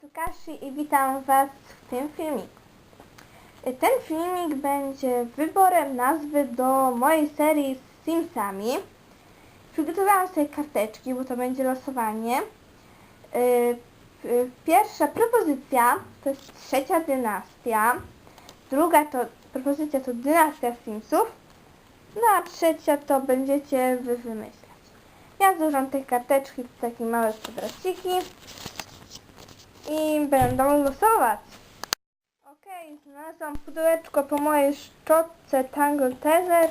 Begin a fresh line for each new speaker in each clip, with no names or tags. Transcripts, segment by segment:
tu Kashi i witam Was w tym filmiku. Ten filmik będzie wyborem nazwy do mojej serii z Simsami. Przygotowałam sobie karteczki, bo to będzie losowanie. Yy, yy, Pierwsza propozycja to jest trzecia dynastia. Druga to propozycja to dynastia Simsów. No a trzecia to będziecie wy wymyślać. Ja złożam te karteczki w takie małe kwadraciki i będą losować. Okej, znalazłam pudełeczko po mojej szczotce Tangle Teaser.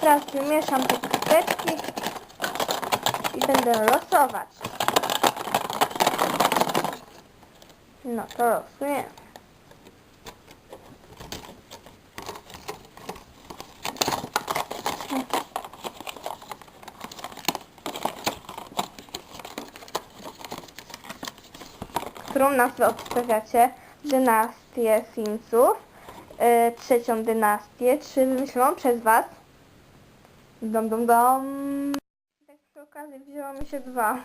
Teraz wymieszam te karteczki i będę losować. No to losuję. Którą nazwę obstawiacie? Dynastię Simsów, yy, trzecią dynastię, czy wymyśloną przez Was? Dom, dom, dom. Tak przy okazji wzięło mi się dwa.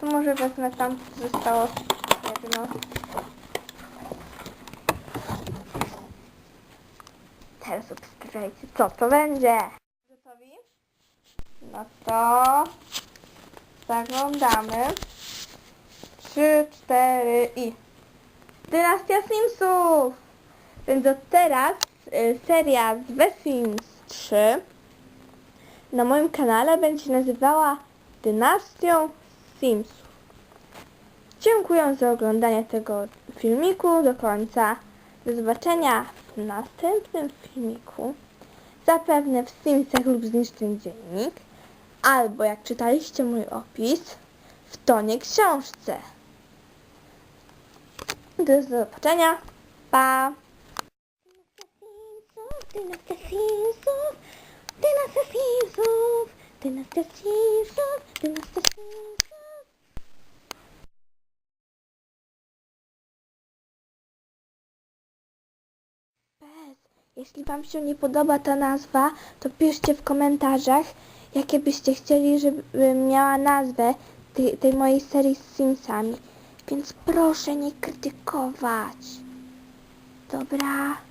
To może wezmę tam, co zostało jedno. Teraz obstawiajcie, co to będzie. Gotowi? No to zaglądamy. Trzy, cztery i... Dynastia Simsów! Więc od teraz y, seria The Sims 3 na moim kanale będzie nazywała Dynastią Simsów. Dziękuję za oglądanie tego filmiku do końca. Do zobaczenia w następnym filmiku. Zapewne w Simsach lub zniszczeń dziennik. Albo jak czytaliście mój opis, w tonie książce. Do zobaczenia. Pa! Jeśli Wam się nie podoba ta nazwa, to piszcie w komentarzach, jakie byście chcieli, żeby miała nazwę tej, tej mojej serii z Simsami. Więc proszę nie krytykować. Dobra.